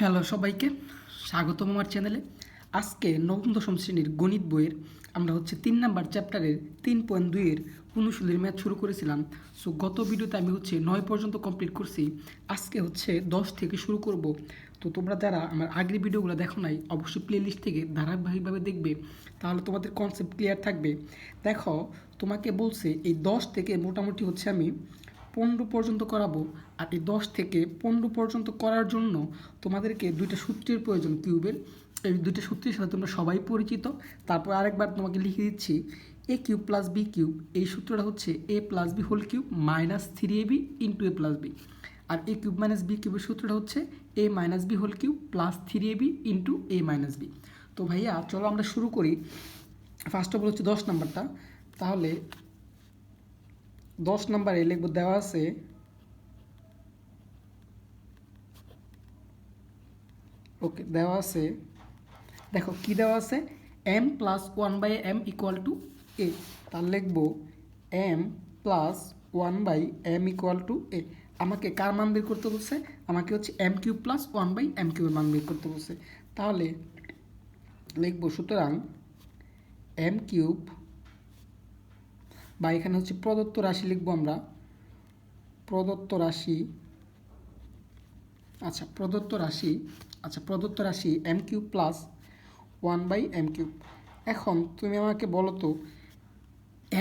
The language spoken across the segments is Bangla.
হ্যালো সবাইকে, স্বাগতম আমার চ্যানেলে। আজকে নবম দশম শ্রেণির গণিত বইয়ের আমরা হচ্ছে তিন নাম্বার চ্যাপ্টারের তিন পয়েন্ট দুইয়ের অনুশীলের ম্যাথ শুরু করেছিলাম। সো গত ভিডিওতে আমি হচ্ছে নয় পর্যন্ত কমপ্লিট করছি। আজকে হচ্ছে দশ থেকে শুরু করব। তো তোমরা যারা আমার আগের ভিডিওগুলো দেখো নাই, অবশ্যই প্লেলিস্ট থেকে ধারাবাহিকভাবে দেখবে। তাহলে তোমাদের কনসেপ্ট ক্লিয়ার থাকবে। দেখো, তোমাকে বলছে এই দশ থেকে মোটামুটি হচ্ছে আমি পনেরো পর্যন্ত করাবো আর এই দশ থেকে পনেরো পর্যন্ত করার জন্য তোমাদেরকে দুইটা সূত্রের প্রয়োজন কিউবের। এই দুইটা সূত্রের সাথে তোমরা সবাই পরিচিত। তারপর আরেকবার তোমাকে লিখে দিচ্ছি, A cube plus B cube, এই সূত্রটা হচ্ছে A plus B whole cube minus three A B into A plus B. R A cube minus B কিউবের সূত্রটা হচ্ছে A minus B whole cube plus three A B into A minus B. তো ভাইয়া, চলো আমরা শুরু করি। ফার্স্ট অফ অল হচ্ছে দশ নাম্বারটা। তাহলে দশ নম্বরে লিখব, দেওয়া আছে, ওকে, দেওয়া আছে, দেখো কি দেওয়া আছে? M plus one by M equal to A তার লিখব M plus one by M equal to A আমাকে কার মান বের করতে বলছে? আমাকে হচ্ছে M cube plus one by M কিউবের মান বের করতে বলছে। তাহলে লিখব, সুতরাং এম কিউব বা এখানে হচ্ছে প্রদত্ত রাশি লিখব আমরা। প্রদত্ত রাশি আচ্ছা প্রদত্ত রাশি আচ্ছা প্রদত্ত রাশি M cube plus one by M cube. এখন তুমি আমাকে বলো তো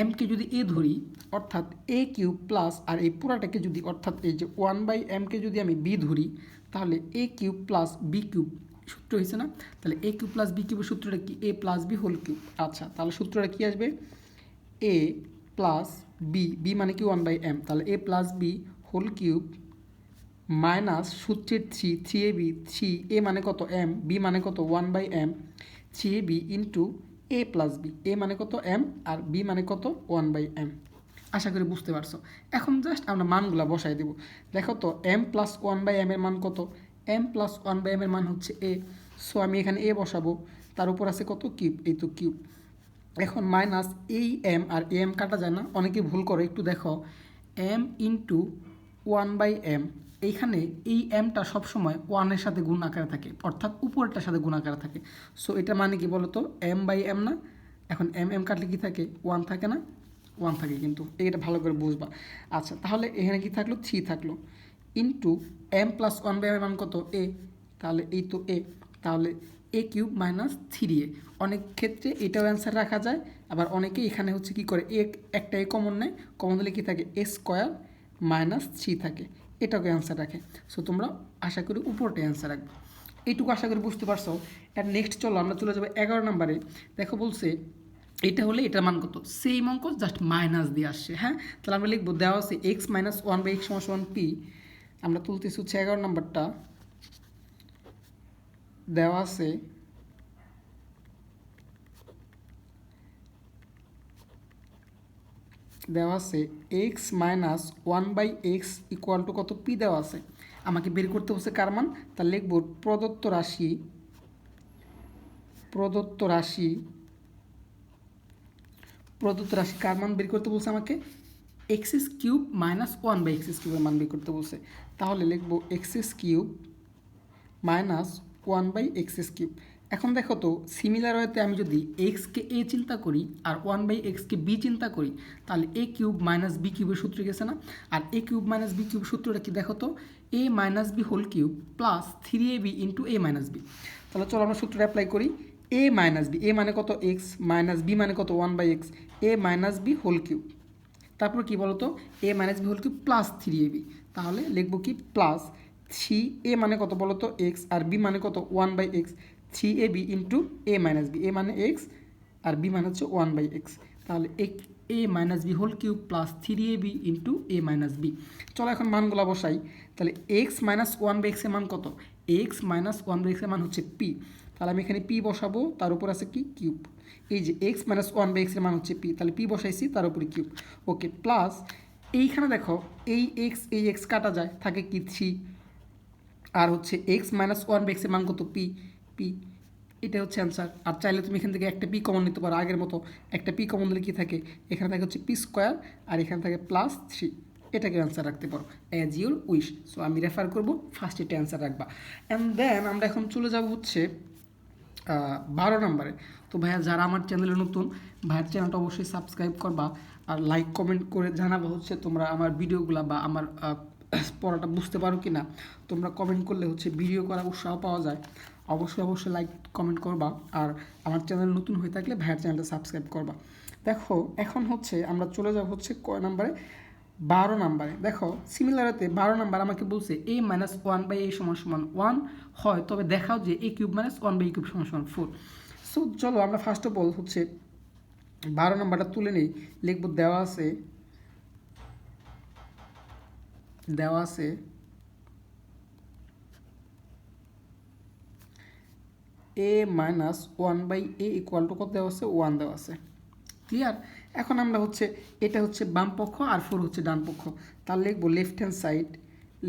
এমকে যদি এ ধরি, অর্থাৎ এ কিউব প্লাস আর এই পুরাটাকে যদি, অর্থাৎ এই যে ওয়ান বাই এমকে যদি আমি বি ধরি, তাহলে A cube plus B cube সূত্র হয়েছে না? তাহলে এ কিউব প্লাস বি কিউবের সূত্রটা কি? A plus B whole cube. আচ্ছা তাহলে সূত্রটা কি আসবে? এ প্লাস বি বি মানে কি ওয়ান বাই এম তাহলে A plus B whole cube minus সূত্রের three three A B three A মানে কত এম বি মানে কত one by M three A B into A plus B A মানে কত এম আর বি মানে কত ওয়ান বাই এম আশা করি বুঝতে পারছ। এখন জাস্ট আমরা মানগুলো বসাই দেব। দেখো তো M plus one by M এর মান কত? M plus one by M এর মান হচ্ছে এ সো আমি এখানে এ বসাবো। তার উপর আছে কত? কিউব এই তো কিউব এখন মাইনাস এই এম আর এম কাটা যায় না, অনেকে ভুল করে, একটু দেখো। M into one by M এইখানে এই এমটা সবসময় ওয়ানের সাথে গুণ আকারে থাকে, অর্থাৎ উপরটার সাথে গুণ আকারে থাকে। সো এটা মানে কি বলতো? এম বাই এম না? এখন এম এম কাটলে কি থাকে? ওয়ান থাকে না? ওয়ান থাকে কিন্তু, এইটা ভালো করে বুঝবা। আচ্ছা তাহলে এখানে কি থাকল? থ্রি থাকল। Into M plus one by M কত? এ তাহলে এই তো এ তাহলে A cube minus three A. অনেক ক্ষেত্রে এটাও অ্যান্সার রাখা যায়, আবার অনেকে এখানে হচ্ছে কি করে এ একটা এ কমন নেয় কমন দিলে কি থাকে? এ স্কোয়ার মাইনাস থ্রি থাকে। এটাকে অ্যান্সার রাখে। সো তোমরা আশা করি উপরটাই অ্যান্সার রাখবে। এইটুকু আশা করি বুঝতে পারছ। আর নেক্সট চলো আমরা চলে যাব এগারো নম্বরে। দেখো বলছে, এটা হলে এটার মান কত? সেম অঙ্ক জাস্ট মাইনাস দিয়ে আসছে হ্যাঁ? তাহলে আমরা লিখব দেওয়া আছে X minus one by X সমান পি আমরা তুলতেছি হচ্ছে এগারো নম্বরটা। দেওয়া আছে। দেওয়া আছে X minus one by X equal to কত? পি দেওয়া আছে। আমাকে বের করতে বসে কার মান? তা লিখব প্রদত্ত রাশি প্রদত্ত রাশি প্রদত্ত রাশি কার মান বের করতে বলছে আমাকে? X's cube minus one by X's কিউবের মান বের করতে বলছে। তাহলে লিখব X's cube minus one by X's cube এখন দেখো তো সিমিলার ওয়েতে আমি যদি এক্সকে এ চিন্তা করি আর ওয়ান বাই এক্সকে বি চিন্তা করি, তাহলে এ কিউব মাইনাস বি কিউবের সূত্র গেছে না? আর A cube minus B cube সূত্রটা কি দেখো তো? A minus B whole cube plus three A B into A minus B তাহলে চলো আমরা সূত্রটা অ্যাপ্লাই করি। এ মাইনাস বি এ মানে কত এক্স মাইনাস বি মানে কত one by X A minus B whole cube তারপর কি বলতো? A minus B whole cube plus three A B তাহলে লিখব কি? প্লাস থ্রি এ মানে কত বলতো এক্স আর বি মানে কত? One by X. Three A B into A minus B. A মানে এক্স আর বি মানে হচ্ছে ওয়ান বাই এক্স। তাহলে A minus B whole cube plus three A B into A minus B. চলো এখন মানগুলো বসাই। তাহলে এক্স মাইনাস ওয়ান বাই এক্সের মান কত? এক্স মাইনাস ওয়ান বাই এক্সের মান হচ্ছে পি। তাহলে আমি এখানে পি বসাবো, তার উপর আছে কি? কিউব। এই যে এক্স মাইনাস ওয়ান বাই এক্সের মান হচ্ছে পি। তাহলে পি বসাইছি, তার উপরে কিউব। ওকে, প্লাস এইখানে দেখো, এই এক্স এই এক্স কাটা যায়, থাকে কি থ্রি? আর হচ্ছে এক্স মাইনাস ওয়ান বাই এক্সের মান কত? পি পি এটা হচ্ছে অ্যান্সার আর চাইলে তুমি এখান থেকে একটা পি কমন নিতে পারো। আগের মতো একটা পি কমন দিলে কী থাকে? এখানে থাকে হচ্ছে পি স্কোয়ার আর এখানে থাকে প্লাস থ্রি এটাকে অ্যান্সার রাখতে পারো। অ্যাজ ইউর উইশ সো আমি রেফার করব। ফার্স্ট এটা অ্যান্সার রাখবা। অ্যান্ড দেন আমরা এখন চলে যাব হচ্ছে বারো নম্বরে। তো ভাইয়া, যারা আমার চ্যানেলে নতুন, ভাইয়ের চ্যানেলটা অবশ্যই সাবস্ক্রাইব করবা। আর লাইক কমেন্ট করে জানাবা হচ্ছে তোমরা আমার ভিডিওগুলো বা আমার পড়াটা বুঝতে পারো কি না তোমরা কমেন্ট করলে হচ্ছে ভিডিও করা উৎসাহ পাওয়া যায়। অবশ্যই অবশ্যই লাইক কমেন্ট করবা আর আমার চ্যানেল নতুন হয়ে থাকলে ভাইয়ের চ্যানেলটা সাবস্ক্রাইব করবা। দেখো, এখন হচ্ছে আমরা চলে যাব হচ্ছে কয় নাম্বারে? বারো নাম্বারে। দেখো সিমিলারতে বারো নাম্বার আমাকে বলছে A minus one by A সমান সমান ওয়ান হয়, তবে দেখাও যে A cube minus one by cube সমান সমান ফোর সো চলো আমরা ফার্স্ট অফ অল হচ্ছে বারো নাম্বারটা তুলে নেই, লিখব দেওয়া আছে দেওয়া আছে। A minus one by A equal to কত দেওয়া আছে? ওয়ান দেওয়া আছে। ক্লিয়ার এখন আমরা হচ্ছে, এটা হচ্ছে বাম পক্ষ আর ফোর হচ্ছে ডান পক্ষ। তার লিখব left hand side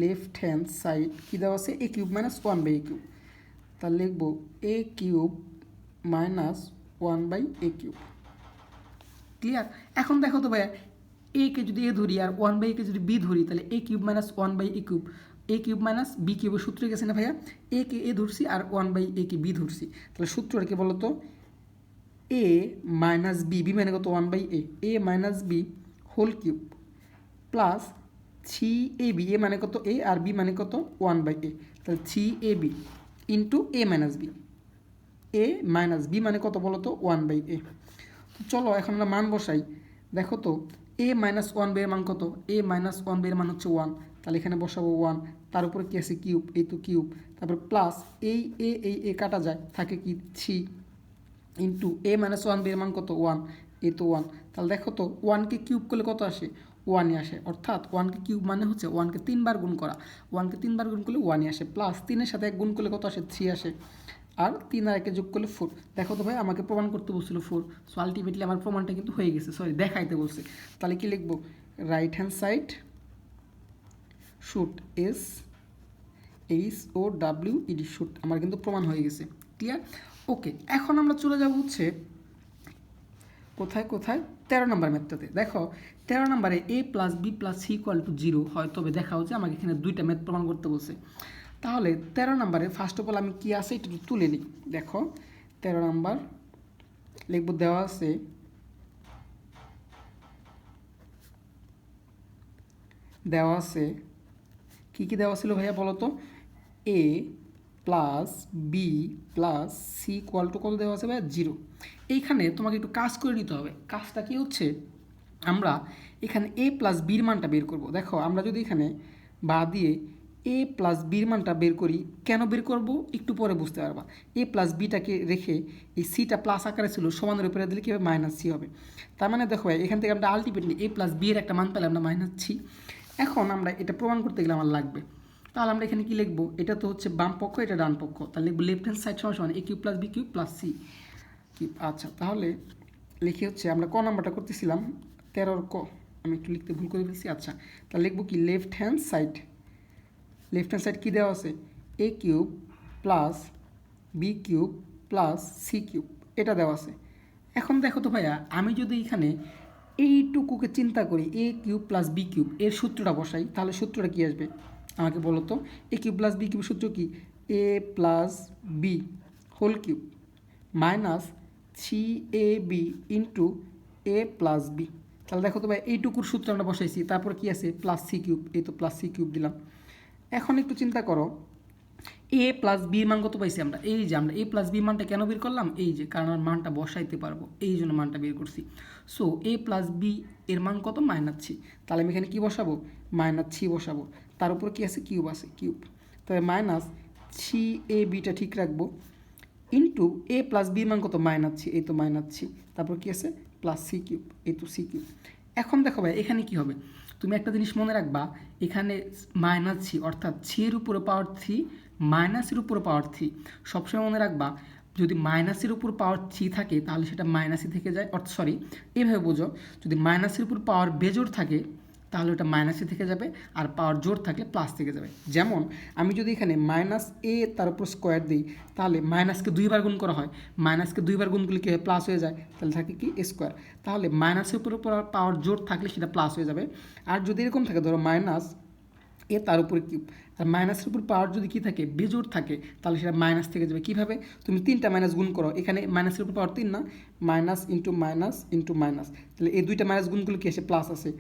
left hand side কী দেওয়া আছে? A cube minus one by A cube তার লিখব A cube minus one by A cube clear এখন দেখো তো ভাইয়া এ কে যদি এ ধরি আর ওয়ান বাই কে যদি বি ধরি, তাহলে A cube minus one by A cube A cube minus B কিউবের সূত্রে গেছে না ভাইয়া? এ কে এ ধরছি আর ওয়ান বাই এ কে বি ধরছি। তাহলে সূত্রটা কি বলতো? এ মাইনাস বি বি মানে কত? One by A A minus B whole cube plus three A B A মানে কত? এ আর বি মানে কত? ওয়ান বাই এ তাহলে three A B into A minus B A minus B মানে কত বলো তো ওয়ান বাই এ চলো, এখন আমরা মান বসাই। দেখো তো এ মাইনাস ওয়ান বের মান কত? এ মাইনাস ওয়ান বের মান হচ্ছে ওয়ান তাহলে এখানে বসাবো ওয়ান তার উপরে কি আছে? কিউব এই তো কিউব তারপর প্লাস এই এ এই এ কাটা যায়। থাকে কি? Three into A minus one বের মান কত? ওয়ান এ তো ওয়ান তাহলে দেখো তো ওয়ানকে কিউব করলে কত আসে? ওয়ানই আসে। অর্থাৎ ওয়ানকে কিউব মানে হচ্ছে ওয়ানকে তিনবার গুণ করা। ওয়ানকে তিনবার গুণ করলে ওয়ানই আসে। প্লাস তিনের সাথে এক গুণ করলে কত আসে? থ্রি আসে। আর তিন আর একে যোগ করলে ফোর দেখো তো ভাই, আমাকে প্রমাণ করতে বলছিল ফোর সো আলটিমেটলি আমার প্রমাণটা কিন্তু হয়ে গেছে। সরি দেখাইতে বলছে। তাহলে কি লিখব? Right hand side showed S H O W E D showed আমার কিন্তু প্রমাণ হয়ে গেছে। ক্লিয়ার ওকে এখন আমরা চলে যাব হচ্ছে কোথায় কোথায়? তেরো নম্বর ম্যাথটাতে দেখো, তেরো নম্বরে A plus B plus C equal to zero হয় তবে দেখা হচ্ছে আমাকে এখানে দুইটা ম্যাথ প্রমাণ করতে বলছে। তাহলে তেরো নম্বরে ফার্স্ট অফ অল আমি কী আছে একটু তুলে নিই। দেখো, তেরো নাম্বার লিখব দেওয়া আছে দেওয়া আছে, কী কী দেওয়া ছিল ভাইয়া বলো তো? A plus B plus C equal to কত দেওয়া আছে ভাইয়া? জিরো এইখানে তোমাকে একটু কাজ করে নিতে হবে। কাজটা কি হচ্ছে? আমরা এখানে এ প্লাস বির মানটা বের করব। দেখো, আমরা যদি এখানে বা দিয়ে এ প্লাস বির মানটা বের করি, কেন বের করব? একটু পরে বুঝতে পারবা। এ প্লাস বিটাকে রেখে এই সিটা প্লাস আকারে ছিল, সমানের উপরে দিলে কী হবে মাইনাস সি হবে? তার মানে দেখো এখান থেকে আমরা আলটিমেটলি এ প্লাস বি এর একটা মান পেলে আমরা মাইনাস সি এখন আমরা এটা প্রমাণ করতে গেলে আমার লাগবে। তাহলে আমরা এখানে কি লিখব? এটা তো হচ্ছে বাম পক্ষ, এটা ডান পক্ষ। তাহলে লিখব লেফট হ্যান্ড সাইড সমান সমান A cube plus B cube plus C cube আচ্ছা তাহলে লিখে হচ্ছে আমরা ক নাম্বারটা করতেছিলাম? তেরোর ক। আমি একটু লিখতে ভুল করে ফেলছি আচ্ছা। তাহলে লিখব কি left hand side left hand side কী দেওয়া আছে? A cube plus B cube plus C cube এটা দেওয়া আছে। এখন দেখো তো ভাইয়া, আমি যদি এখানে এইটুকুকে চিন্তা করি A cube plus B cube এর সূত্রটা বসাই, তাহলে সূত্রটা কী আসবে? আমাকে বলো তো A cube plus B cube সূত্র কি? A plus B whole cube minus three A B into A plus B তাহলে দেখো তো ভাই এইটুকুর সূত্র আমরা বসাইছি, তারপর কি আছে? প্লাস সি কিউব এই তো প্লাস সি কিউব দিলাম। এখন একটু চিন্তা করো। এ প্লাস বির মান কত পাইছি আমরা? এই যে আমরা এ প্লাস বি মানটা কেন বের করলাম? এই যে, কারণ আমার মানটা বসাইতে পারব। এই জন্য মানটা বের করছি। সো এ প্লাস বি এর মান কত? মাইনাস থ্রি তাহলে আমি এখানে কী বসাবো? মাইনাস থ্রি বসাবো। তার উপর কী আছে? কিউব আছে কিউব তবে মাইনাস থ্রি এ বিটা ঠিক রাখব। ইন্টু এ প্লাস বি মান কত? মাইনাস থ্রি এই তো মাইনাস থ্রি তারপর কী আছে? প্লাস সি কিউব এই তো সি কিউব এখন দেখো ভাই, এখানে কি হবে? তুমি একটা জিনিস মনে রাখবা, এখানে মাইনাস থ্রি অর্থাৎ থ্রির উপরে পাওয়ার থ্রি মাইনাসের উপরে পাওয়ার থ্রি সবসময় মনে রাখবা, যদি মাইনাসের উপর পাওয়ার থ্রি থাকে, তাহলে সেটা মাইনাসই থেকে যায়, অর্থ সরি এভাবে বোঝো। যদি মাইনাসের উপর পাওয়ার বেজোর থাকে তাহলে ওটা মাইনাসে থেকে যাবে আর পাওয়ার জোর থাকলে প্লাস থেকে যাবে। যেমন আমি যদি এখানে মাইনাস এ তার উপর স্কোয়ার দিই, তাহলে মাইনাসকে দুইবার গুণ করা হয়। মাইনাসকে দুইবার গুণ করলে কী হয়? প্লাস হয়ে যায়। তাহলে থাকে কি? স্কোয়ার তাহলে মাইনাসের উপর উপর পাওয়ার জোর থাকলে সেটা প্লাস হয়ে যাবে। আর যদি এরকম থাকে, ধরো মাইনাস এ তার উপরে কিউব আর মাইনাসের উপর পাওয়ার যদি কী থাকে? বেজোর থাকে, তাহলে সেটা মাইনাস থেকে যাবে। কীভাবে? তুমি তিনটা মাইনাস গুণ করো। এখানে মাইনাসের উপর পাওয়ার তিন না। Minus into minus into minus তাহলে এই দুইটা মাইনাস গুণ করলে কী আসে? প্লাস আসে।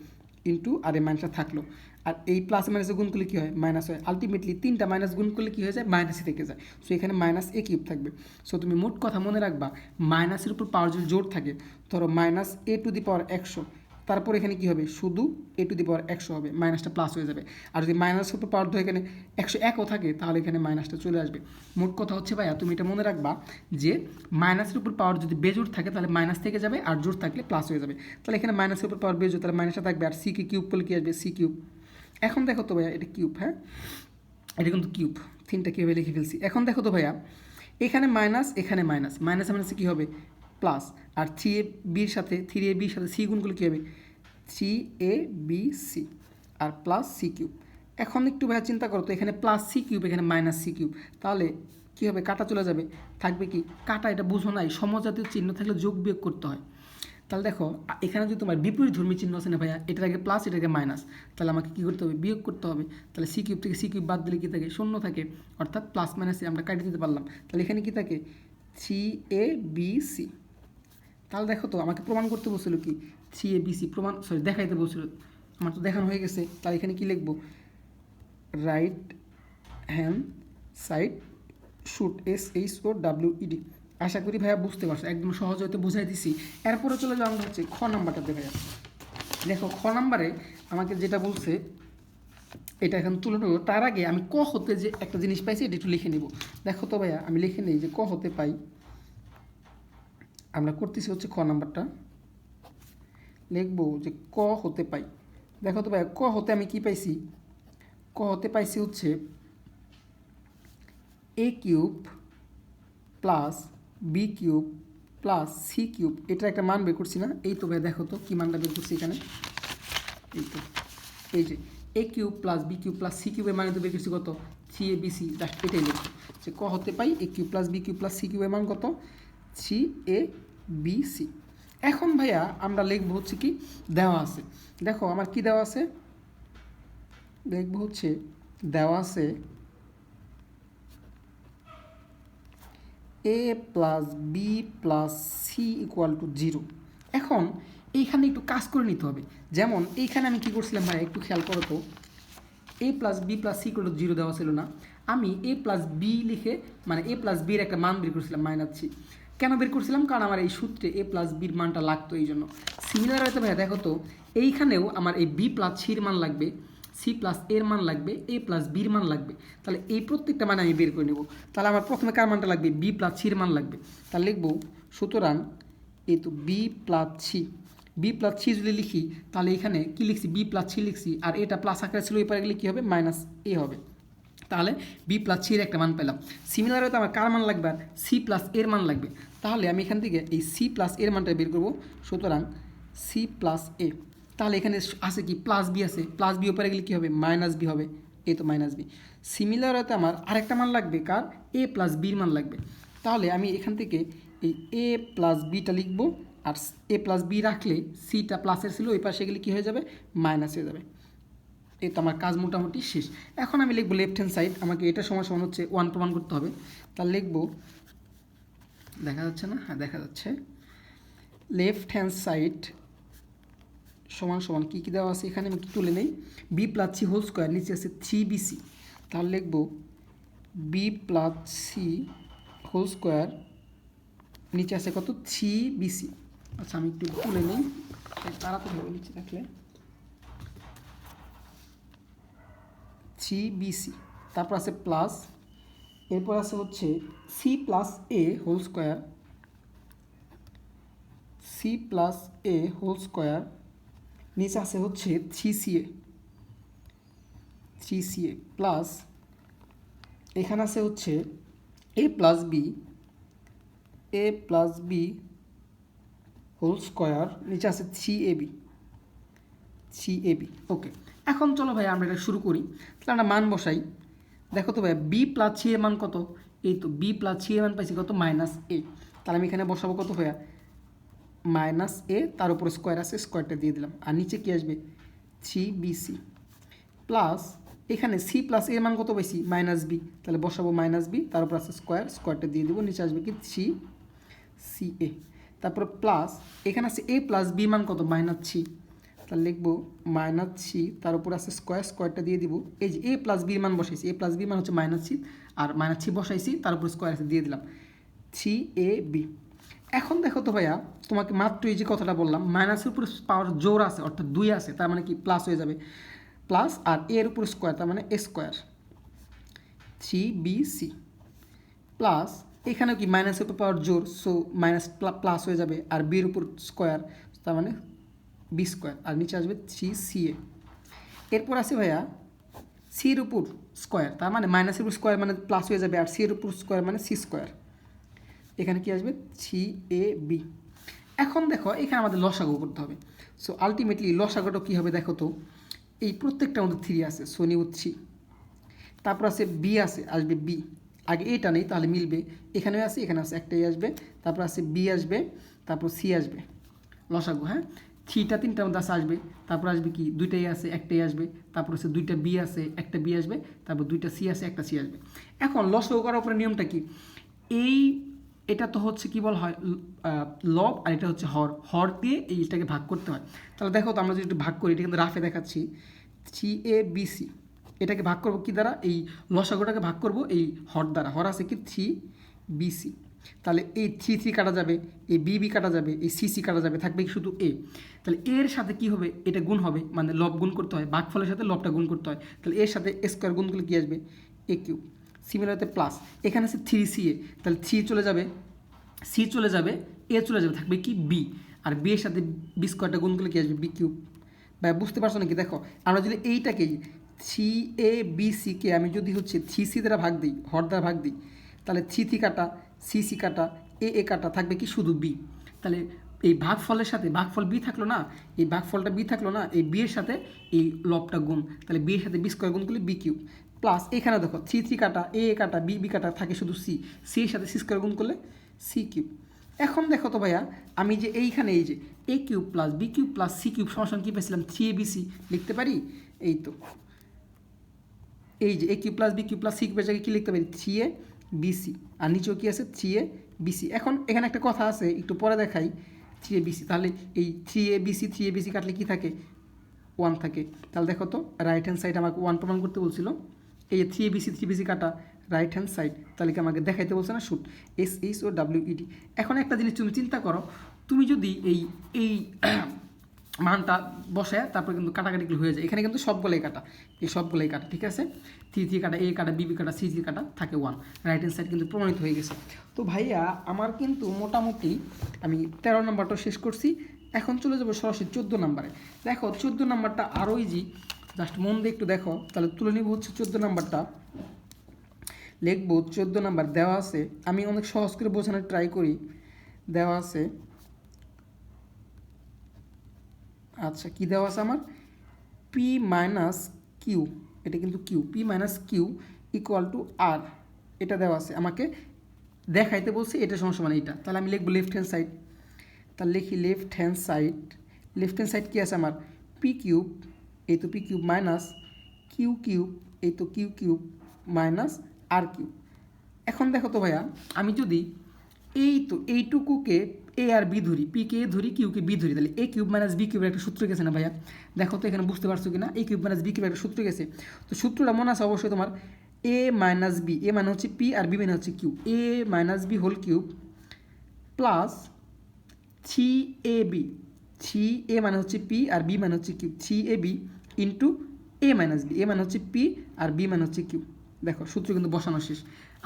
ইন্টু আর এই মাইনাসটা থাকল। আর এই প্লাস মাইনাসে গুণ করলে কী হয়? মাইনাস হয়। আলটিমেটলি তিনটা মাইনাস গুণ করলে কী হয়ে যায়? মাইনাসে থেকে যায়। সো এখানে মাইনাস এ কিউব থাকবে। সো তুমি মোট কথা মনে রাখবা মাইনাসের উপর পাওয়ার যদি জোর থাকে, ধরো মাইনাস এ টু দি পাওয়ার একশো। তারপর এখানে কী হবে? শুধু এ টু দি পাওয়ার একশো হবে মাইনাসটা প্লাস হয়ে যাবে। আর যদি মাইনাসের উপর পাওয়ার এখানে একশো একও থাকে, তাহলে এখানে মাইনাসটা চলে আসবে। মোট কথা হচ্ছে ভাইয়া, তুমি এটা মনে রাখবা যে মাইনাসের উপর পাওয়ার যদি বেজোর থাকে, তাহলে মাইনাস থেকে যাবে, আর জোর থাকলে প্লাস হয়ে যাবে। তাহলে এখানে মাইনাসের উপর পাওয়ার বেজোর তাহলে মাইনাসটা থাকবে, আর সি কে কিউব করলে কী আসবে? সি কিউব এখন দেখো তো ভাইয়া, এটা কিউব হ্যাঁ? এটা কিন্তু কিউব তিনটা কীভাবে লিখে ফেলছি। এখন দেখো তো ভাইয়া, এখানে মাইনাস এখানে মাইনাস মাইনাস মাইনাসে কী হবে? প্লাস আর থ্রি এ বির সাথে থ্রি এ বির সাথে সি গুণগুলো কী হবে? থ্রি এ বি সি আর প্লাস সি কিউব এখন একটু ভাইয়া চিন্তা করো তো, এখানে প্লাস সি কিউব এখানে মাইনাস সি কিউব তাহলে কী হবে? কাটা চলে যাবে। থাকবে কি? কাটা এটা বুঝো নাই। সমজাতীয় চিহ্ন থাকলে যোগ বিয়োগ করতে হয়। তাহলে দেখো এখানে যদি তোমার বিপরীত ধর্মী চিহ্ন আছে না ভাইয়া, এটার আগে প্লাস এটার আগে মাইনাস তাহলে আমাকে কী করতে হবে? বিয়োগ করতে হবে। তাহলে সি কিউব থেকে সি কিউব বাদ দিলে কী থাকে? শূন্য থাকে। অর্থাৎ প্লাস মাইনাসে আমরা কাটিয়ে দিতে পারলাম। তাহলে এখানে কী থাকে? থ্রি এ বি সি তাহলে দেখো তো, আমাকে প্রমাণ করতে বলছিল কি? থ্রি এ বি সি প্রমাণ সরি দেখাইতে বলছিল। আমার তো দেখানো হয়ে গেছে তাহলে এখানে কি লিখব? Right hand side showed S H O W E D আশা করি ভাইয়া বুঝতে পারছ, একদম সহজ হয়তো বুঝাই দিছি এরপরে চলে যাওয়া আমরা হচ্ছে খ নাম্বারটাতে ভাইয়া। দেখো, খ নাম্বারে আমাকে যেটা বলছে, এটা এখন তুলে নেব তার আগে আমি ক হতে যে একটা জিনিস পাইছি, এটা একটু লিখে নেব। দেখো তো ভাইয়া, আমি লিখে নিই যে ক হতে পাই। আমরা করতেছি হচ্ছে খ নাম্বারটা। লিখব যে ক হতে পাই। দেখো তো ভাইয়া ক হতে আমি কি পাইছি? ক হতে পাইছি হচ্ছে A cube plus B cube plus C cube এটা একটা মান বের করছি না। এই তো ভাই, দেখো তো কী মানটা বের করছি এখানে। এই তো, এই যে A cube plus B cube plus C কিউবের মানে তো বের করছি কত? C A B C just এটাই লিখছি যে ক হতে পাই A cube plus B cube plus C কিউবের মান কত? সি এ বি সি এখন ভাইয়া আমরা লিখব হচ্ছে কি, দেওয়া আছে। দেখো আমার কি দেওয়া আছে? লিখব হচ্ছে, দেওয়া আছে A plus B plus C equal to zero এখন এইখানে একটু কাজ করে নিতে হবে। যেমন এইখানে আমি কি করছিলাম ভাই একটু খেয়াল করো তো। A plus B plus C equal to zero দেওয়া ছিল না। আমি এ প্লাস বি লিখে মানে এ প্লাস বির একটা মান বের করছিলাম মাইনাস সি কেন বের করছিলাম? কারণ আমার এই সূত্রে এ প্লাস বির মানটা লাগতো এই জন্য। সিমিলার হয়তো ভাই দেখো তো, এইখানেও আমার এই বি প্লাস সির মান লাগবে সি প্লাস এর মান লাগবে এ প্লাস বির মান লাগবে। তাহলে এই প্রত্যেকটা মান আমি বের করে নেব। তাহলে আমার প্রথমে কার মানটা লাগবে? বি প্লাস সির মান লাগবে। তাহলে লিখব, সুতরাং এ তো B plus C B plus C যদি লিখি, তাহলে এখানে কি লিখছি? বি প্লাস সি লিখছি। আর এটা প্লাস আকারে ছিল এরপরে গেলে কী হবে? মাইনাস এ হবে। তাহলে বি প্লাস সির একটা মান পেলাম। সিমিলার হয়তো আমার কার মান লাগবে? আর সি প্লাস এর মান লাগবে। তাহলে আমি এখান থেকে এই সি প্লাস এর মানটা বের করব। সুতরাং সি প্লাস এ তাহলে এখানে আছে কি? প্লাস বি আছে। প্লাস বি ওপরে গেলে কী হবে? মাইনাস বি হবে। এ তো মাইনাস বি সিমিলার হয়তো আমার আরেকটা মান লাগবে কার? এ প্লাস বির মান লাগবে। তাহলে আমি এখান থেকে এই এ প্লাস বিটা লিখব। আর এ প্লাস বি রাখলে সিটা প্লাসের ছিল, ওই পাশে গেলে কী হয়ে যাবে? মাইনাস হয়ে যাবে। এই তো আমার কাজ মোটামুটি শেষ। এখন আমি লিখব লেফট হ্যান্ড সাইড আমাকে এটা সমান সমান হচ্ছে ওয়ান প্রমাণ করতে হবে। তাহলে লিখব, দেখা যাচ্ছে না? হ্যাঁ দেখা যাচ্ছে। লেফট হ্যান্ড সাইড সমান সমান কী কী দেওয়া আছে? এখানে আমি একটু তুলে নেই। B plus C whole square নিচে আছে থ্রি বিসি তাহলে লিখব B plus C whole square নিচে আছে কত? থ্রি বিসি আচ্ছা আমি একটু তুলে নিই। তাড়াতাড়ি হবে নিচে রাখলে থ্রি বিসি, তারপর আছে প্লাস, এরপর আছে হচ্ছে C plus A whole square, C plus A whole square, নিচে আছে হচ্ছে three C A, three C A plus, এখানে আছে হচ্ছে A plus B, A plus B whole square, নিচে আছে three A B C A B, okay. এখন চলো ভাই, আমরা এটা শুরু করি। তাহলে আমরা মান বসাই। দেখো তো ভাই বি প্লাস সি এর মান কত? এই তো বি প্লাস সি এর মান পাইছি কত? মাইনাস এ তাহলে আমি এখানে বসাবো কত ভাইয়া? মাইনাস এ তার উপর স্কোয়ার আছে স্কোয়ারটা দিয়ে দিলাম। আর নিচে কি আসবে? থ্রি বি সি প্লাস এখানে সি প্লাস এর মান কত পাইছি? মাইনাস বি তাহলে বসাবো মাইনাস বি তার উপর আছে স্কোয়ার স্কোয়ারটা দিয়ে দেবো, নিচে আসবে কি? থ্রি সি এ তারপর প্লাস এখানে আছে এ প্লাস বি মান কত? মাইনাস থ্রি তাহলে লিখব, মাইনাস সি, তার উপর আছে স্কোয়ার, স্কোয়ারটা দিয়ে দিব। এই যে এ প্লাস বি মান বসাইছি, এ প্লাস বি মান হচ্ছে মাইনাস সি, আর মাইনাস সি বসাইছি, তার উপর স্কোয়ার আছে দিয়ে দিলাম। Three A, B. এখন দেখো তো ভাইয়া, তোমাকে মাত্র এই যে কথাটা বললাম, মাইনাসের উপর পাওয়ার জোর আছে, অর্থাৎ দুই আছে, তার মানে কি প্লাস হয়ে যাবে। প্লাস আর এর উপর স্কোয়ার, তার মানে A square. Three B, C. Plus এখানেও কি মাইনাসের উপর পাওয়ার জোর, সো মাইনাস প্লাস হয়ে যাবে, আর বির উপর স্কোয়ার, তার মানে বি স্কোয়ার আর নিচে আসবে থ্রি সি এ এরপর আছে ভাইয়া সির উপর স্কোয়ার তার মানে মাইনাসের উপর স্কোয়ার মানে প্লাস হয়ে যাবে, আর সির উপর স্কোয়ার মানে সি স্কোয়ার এখানে কি আসবে? থ্রি এ বি এখন দেখো, এখানে আমাদের লসাগু করতে হবে। সো আলটিমেটলি লসাগুটা কী হবে দেখো তো? এই প্রত্যেকটা মধ্যে থ্রি আছে সো নিব থ্রি তারপর আছে বি আছে, আসবে বি আগে এটা নেই, তাহলে মিলবে। এখানেও আছে এখানে আছে, একটাই আসবে। তারপর আছে বি আসবে, তারপর সি আসবে। লসাগু হ্যাঁ? থ্রিটা তিনটার মধ্যে আছে, আসবে। তারপর আসবে কি? দুইটাই আছে একটাই আসবে। তারপর আছে দুইটা বি আছে, একটা বি আসবে। তারপর দুইটা সি আছে, একটা সি আসবে। এখন লসাগু করার উপরে নিয়মটা কি? এই, এটা তো হচ্ছে কি বলা হয় লব আর এটা হচ্ছে হর। হর দিয়ে এইটাকে ভাগ করতে হয়। তাহলে দেখো তো আমরা যদি একটু ভাগ করি, এটা কিন্তু রাফে দেখাচ্ছি। Three A B C. এটাকে ভাগ করব কি দ্বারা? এই লসাগুটাকে ভাগ করব এই হর দ্বারা। হর আছে কি? থ্রি বিসি তাহলে এই থ্রি থ্রি কাটা যাবে, এই বি বি কাটা যাবে, এই সি সি কাটা যাবে, থাকবে শুধু এ তাহলে এর সাথে কি হবে? এটা গুণ হবে মানে লব গুণ করতে হয় ভাগফলের সাথে লবটা গুণ করতে হয়। তাহলে এর সাথে স্কোয়ার গুণ করলে কী আসবে? এ কিউ সিমিলারতে প্লাস এখানে আছে থ্রি সি এ তাহলে থ্রি চলে যাবে সি চলে যাবে এ চলে যাবে, থাকবে কি বি আর বি এর সাথে বি স্কোয়ারটা গুণ করলে কী আসবে? বি কিউব বা বুঝতে পারছ নাকি? দেখো, আমরা যদি এইটাকে থ্রি এ বি সিকে আমি যদি হচ্ছে থ্রি সি দ্বারা ভাগ দিই, হর দ্বারা ভাগ দিই, তাহলে থ্রি থ্রি কাটা সি সি কাটা, এ এ কাটা থাকবে কি শুধু বি। তাহলে এই ভাগফলের সাথে, ভাগফল বি থাকল না, এই ভাগফলটা বি থাকল না, এই বি এর সাথে এই লবটা গুণ। তাহলে বি এর সাথে বি স্কোয়ার গুণ করলে বি কিউব। প্লাস এখানে দেখো, থ্রি থ্রি কাটা, এ কাটা, বি বি কাটা থাকে শুধু সি। সি এর সাথে সি স্কোয়ার গুণ করলে সি কিউব। এখন দেখো তো ভাইয়া, আমি যে এইখানে এই যে A cube plus B cube plus C cube সমান কী পেয়েছিলাম? Three A B C. লিখতে পারি? এই তো। এই যে A cube plus B cube plus C কিউবের জায়গায় কী লিখতে পারি? থ্রি এ বিসি আর নিচেও কী আছে? থ্রি এ বিসি এখন এখানে একটা কথা আছে, একটু পরে দেখাই থ্রি এ বিসি তাহলে এই three A BC three A BC কাটলে কী থাকে? ওয়ান থাকে। তাহলে দেখো তো রাইট হ্যান্ড সাইড আমাকে ওয়ান প্রমাণ করতে বলছিল। এই three A BC three BC কাটা রাইট হ্যান্ড সাইড তাহলে কি আমাকে দেখাইতে বলছে না? Shoot S H O W ED এখন একটা জিনিস তুমি চিন্তা করো, তুমি যদি এই এই মানটা বসে তারপর কিন্তু কাটাকাটিগুলো হয়ে যায়। এখানে কিন্তু সবগুলোই কাটা। এই সবগুলোই কাটা, ঠিক আছে? থ্রি থ্রি কাটা এ কাটা বিবি কাটা সি সি কাটা থাকে ওয়ান রাইট হ্যান্ড সাইড কিন্তু প্রমাণিত হয়ে গেছে। তো ভাইয়া, আমার কিন্তু মোটামুটি আমি তেরো নাম্বারটা শেষ করছি। এখন চলে যাব সরাসরি চোদ্দ নাম্বারে। দেখো, চোদ্দ নাম্বারটা আরও ইজি জাস্ট মন দিয়ে একটু দেখো। তাহলে তুলে নিব হচ্ছে চোদ্দ নাম্বারটা। লিখব, চোদ্দ নাম্বার দেওয়া আছে। আমি অনেক সহজ করে বোঝানোর ট্রাই করি। দেওয়া আছে। আচ্ছা কি দেওয়া আছে আমার? পি মাইনাস কিউ এটা কিন্তু Q P minus Q equal to আর এটা দেওয়া আছে আমাকে। দেখাইতে বলছে, এটা সমস্যা মানে এটা তাহলে আমি লিখব লেফট হ্যান্ড সাইড তাহলে লিখি left hand side left hand side কী আছে আমার? পি কিউব এই তো P cube minus Q cube এই তো Q cube minus R cube এখন দেখো তো ভাইয়া, আমি যদি এই তো এইটুকুকে এ আর বি ধরি পি কে ধরি কিউকে বি ধরি। তাহলে এ কিউব মাইনাস বি কিউবের একটা সূত্র গেছে না ভাইয়া? দেখো তো এখানে বুঝতে পারছ কি না এ কিউব মাইনাস বি কিউবের একটা সূত্র গেছে। তো সূত্রটা মনে আছে অবশ্যই তোমার এ মাইনাস বি এ মানে হচ্ছে পি আর বি মানে হচ্ছে Q A minus B whole cube plus three A B three A মানে হচ্ছে পি আর বি মানে হচ্ছে Q three A B into A minus B A মানে হচ্ছে পি আর বি মানে হচ্ছে কিউ দেখো, সূত্র কিন্তু বসানো শেষ।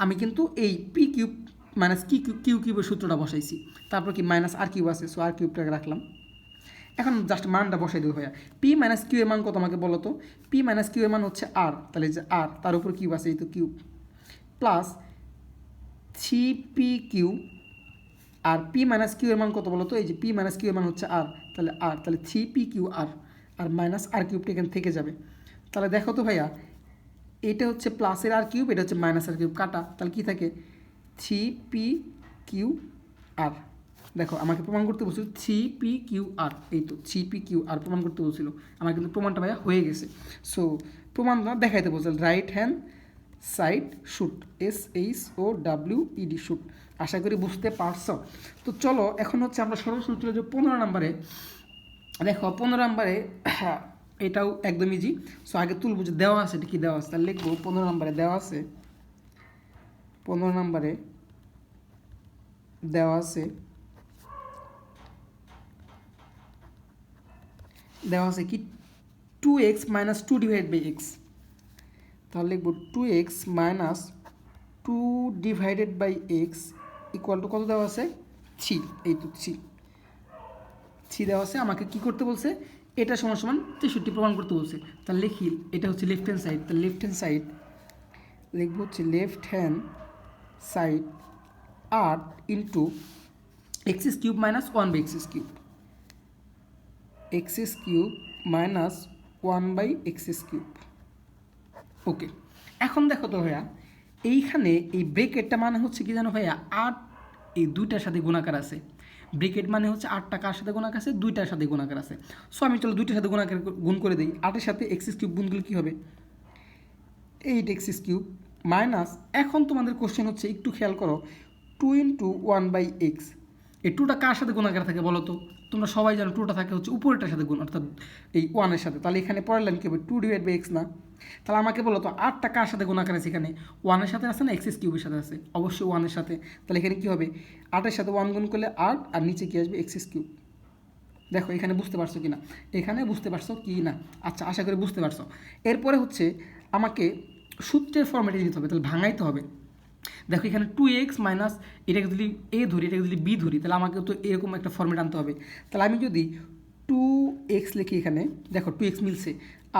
আমি কিন্তু এই পি কিউব মাইনাস কি কিউ কিউ কিউবের সূত্রটা বসাইছি। তারপর কি মাইনাস আর কিউ আছে সো আর কিউবটাকে রাখলাম। এখন জাস্ট মানটা বসাই দেবো ভাইয়া। পি মাইনাস কিউ এর মান কত আমাকে বলো তো? পি মাইনাস কিউ এর মান হচ্ছে আর তাহলে যে আর তার উপর কিউব আছে, এই তো cube. Plus three P Q R P minus Q এর মান কত বলো তো? এই যে পি মাইনাস কিউ এর মান হচ্ছে আর তাহলে আর তাহলে থ্রি পি কিউ আর আর মাইনাস আর কিউবটা এখানে থেকে যাবে। তাহলে দেখো তো ভাইয়া, এটা হচ্ছে প্লাসের আর কিউব, এটা হচ্ছে মাইনাস আর কিউব, কাটা। তাহলে কী থাকে? Three P Q R. দেখো, আমাকে প্রমাণ করতে বলছিল থ্রি পি কিউ আর, এই তো থ্রি পি কিউ আর প্রমাণ করতে বলছিল। আমার কিন্তু প্রমাণটা ভাইয়া হয়ে গেছে। সো প্রমাণটা দেখাইতে বলছিল right hand side shoot S H O W ED shoot আশা করি বুঝতে পারছ। তো চলো, এখন হচ্ছে আমরা সরাসরি চলে যাব পনেরো নম্বরে। দেখো, পনেরো নম্বরে, এটাও একদম ইজি সো আগে তুলবো যে দেওয়া আছে, এটা কি দেওয়া আছে? তাহলে লিখব, পনেরো নম্বরে দেওয়া আছে। পনেরো নম্বরে দেওয়া আছে। দেওয়া আছে কি? Two X minus two divide by X তাহলে লিখব two X minus two divided by X equal to কত দেওয়া আছে? থ্রি এই তো থ্রি থ্রি দেওয়া আছে, আমাকে কি করতে বলছে? এটা সমান সমান তেষট্টি প্রমাণ করতে বলছে। তাহলে লিখি, এটা হচ্ছে লেফট হ্যান্ড সাইড তাহলে লেফট হ্যান্ড সাইড লিখব হচ্ছে লেফট হ্যান্ড সাইড আট into X cube minus one by X cube X cube minus one by X cube okay এখন দেখো তো ভাইয়া, এইখানে এই ব্রেকেটটা মানে হচ্ছে কি জানো ভাইয়া, আট, এই দুইটার সাথে গুণাকার আছে। ব্রেকেট মানে হচ্ছে আটটা কার সাথে গুণাকার আছে? দুইটার সাথে গুণাকার আছে। সো আমি চলো দুইটার সাথে গুণাকার গুণ করে দিই। আটের সাথে এক্সিস কিউব গুণ করলে কী হবে? এইট এক্সিস কিউব মাইনাস, এখন তোমাদের কোশ্চেন হচ্ছে, একটু খেয়াল করো two into one by X এই টুটা কার সাথে গুণাকার থাকে বলো তো? তোমরা সবাই জানো টুটা থাকে হচ্ছে উপরেরটার সাথে গুণ, অর্থাৎ এই ওয়ানের সাথে। তাহলে এখানে পরের লাইন কী হবে? টু ডিভাইড বাই এক্স না? তাহলে আমাকে বলো তো আটটা কার সাথে গুণাকার আছে এখানে? ওয়ানের সাথে আছে না এক্সিস কিউবের সাথে আছে? অবশ্যই ওয়ানের সাথে। তাহলে এখানে কী হবে? আটের সাথে ওয়ান গুণ করলে আট, আর নিচে কী আসবে? এক্সিস কিউব দেখো, এখানে বুঝতে পারছ কি না এখানে বুঝতে পারছ কি না আচ্ছা আশা করি বুঝতে পারছ। এরপরে হচ্ছে, আমাকে সূত্রের ফর্মেটে দিতে হবে, তাহলে ভাঙাইতে হবে। দেখো এখানে টু এক্স মাইনাস এটাকে যদি এ ধরি, এটাকে যদি বি ধরি, তাহলে আমাকে তো এরকম একটা ফর্মেট আনতে হবে। তাহলে আমি যদি টু এক্স লিখি এখানে, দেখো টু এক্স মিলছে,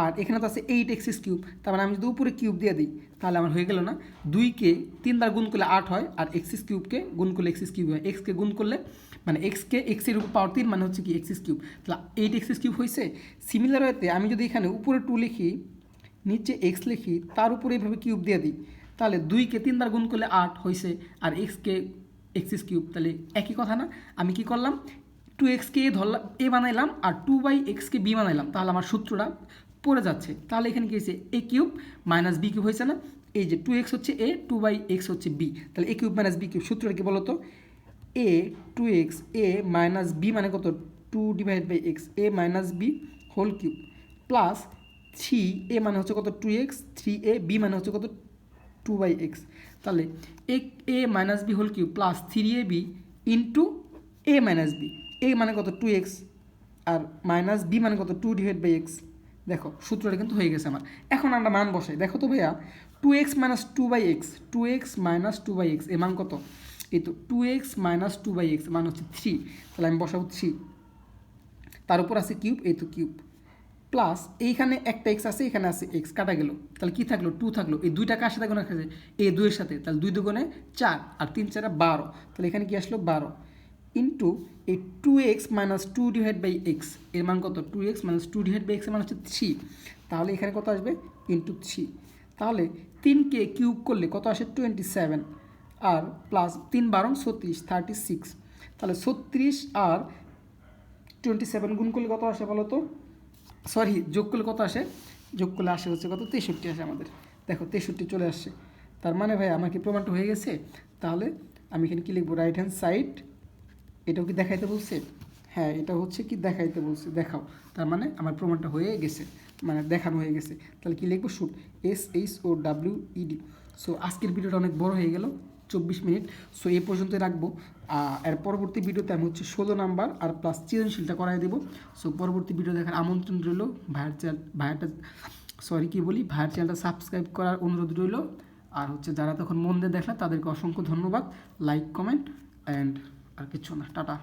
আর এখানে তো আছে এইট এক্সিস কিউব তার মানে আমি যদি উপরে কিউব দিয়ে দিই, তাহলে আমার হয়ে গেল না দুইকে তিনবার গুণ করলে আট হয়, আর এক্সিস কিউবকে গুণ করলে এক্সিস কিউব হয়। এক্সকে গুণ করলে মানে এক্সকে এক্সের উপর পাওয়ার তিন মানে হচ্ছে কি এক্সিস কিউব তাহলে এইট এক্সিস কিউব হয়েছে সিমিলার ওয়েতে আমি যদি এখানে উপরে টু লিখি নিচে এক্স লিখি, তার উপরে এইভাবে কিউব দিয়ে দিই। তাহলে দুইকে তিন তিনবার গুণ করলে আট হয়েছে আর এক্সকে এক্সিস কিউব তাহলে একই কথা না? আমি কি করলাম? টু এক্সকে এ ধরলাম এ বানাইলাম, আর টু বাই এক্সকে বি বানাইলাম। তাহলে আমার সূত্রটা পড়ে যাচ্ছে। তাহলে এখানে কি হয়েছে A cube minus B cube হয়েছে না? এই যে টু এক্স হচ্ছে এ টু বাই এক্স হচ্ছে বি তাহলে A cube minus B cube সূত্রটা কি বলতো? A two X A minus B মানে কত? Two divide by X A minus B whole cube plus three A মানে হচ্ছে কত? Two X three A B মানে হচ্ছে কত? টু বাই এক্স তাহলে A A minus B whole cube plus three A B into A minus B A মানে কত? টু এক্স আর মাইনাস বি মানে কত? টু ডিভাইড বাই এক্স দেখো, সূত্রটা কিন্তু হয়ে গেছে আমার। এখন আমরা মান বসাই। দেখো তো ভাইয়া two X minus two by X two X minus two by X এ মান কত? এই তো two X minus two by X মান হচ্ছে থ্রি তাহলে আমি বসাবো থ্রি তার উপর আছে কিউব এই তো কিউব প্লাস এইখানে একটা এক্স আছে, এখানে আছে এক্স কাটা গেল। তাহলে কী থাকল? টু থাকল। এই দুইটা কার সাথে গোনা খাচ্ছে এই দুইয়ের সাথে। তাহলে দুই দুগুণে চার আর তিন চারে বারো। তাহলে এখানে কি আসলো? বারো। ইন্টু এই two X minus two divide by এক্সের মান কত? Two X minus two divide by এক্সের মান হচ্ছে থ্রি তাহলে এখানে কত আসবে? ইন্টু থ্রি তাহলে তিনকে কিউব করলে কত আসে? টোয়েন্টি সেভেন আর প্লাস তিন বারো ছত্রিশ থার্টি সিক্স তাহলে ছত্রিশ আর টোয়েন্টি সেভেন গুণ করলে কত আসে বলো তো সরি যোগ করলে কত আসে? যোগ করলে আসে হচ্ছে কত? তেষট্টি আসে আমাদের। দেখো, তেষট্টি চলে আসছে। তার মানে ভাই, আমার কি প্রমাণটা হয়ে গেছে? তাহলে আমি এখানে কি লিখব? রাইট হ্যান্ড সাইড এটাও কি দেখাইতে বলছে? হ্যাঁ এটা হচ্ছে কি দেখাইতে বলছে। দেখাও। তার মানে আমার প্রমাণটা হয়ে গেছে। মানে দেখানো হয়ে গেছে। তাহলে কি লিখব? Shoot S H O W ED so আজকের ভিডিওটা অনেক বড় হয়ে গেল। চব্বিশ মিনিট। সো এ পর্যন্তই রাখব। এর পরবর্তী ভিডিওতে আমি হচ্ছে ষোলো নাম্বার আর প্লাস সৃজনশীলটা করাই দেবো। সো পরবর্তী ভিডিও দেখার আমন্ত্রণ রইল। ভাইয়ের চ্যানেল ভাইয়ারটা সরি কী বলি? ভাইয়ের চ্যানেলটা সাবস্ক্রাইব করার অনুরোধ রইল। আর হচ্ছে যারা তখন মন দিয়ে দেখলা, তাদেরকে অসংখ্য ধন্যবাদ। লাইক কমেন্ট অ্যান্ড আর কিছু না। টাটা।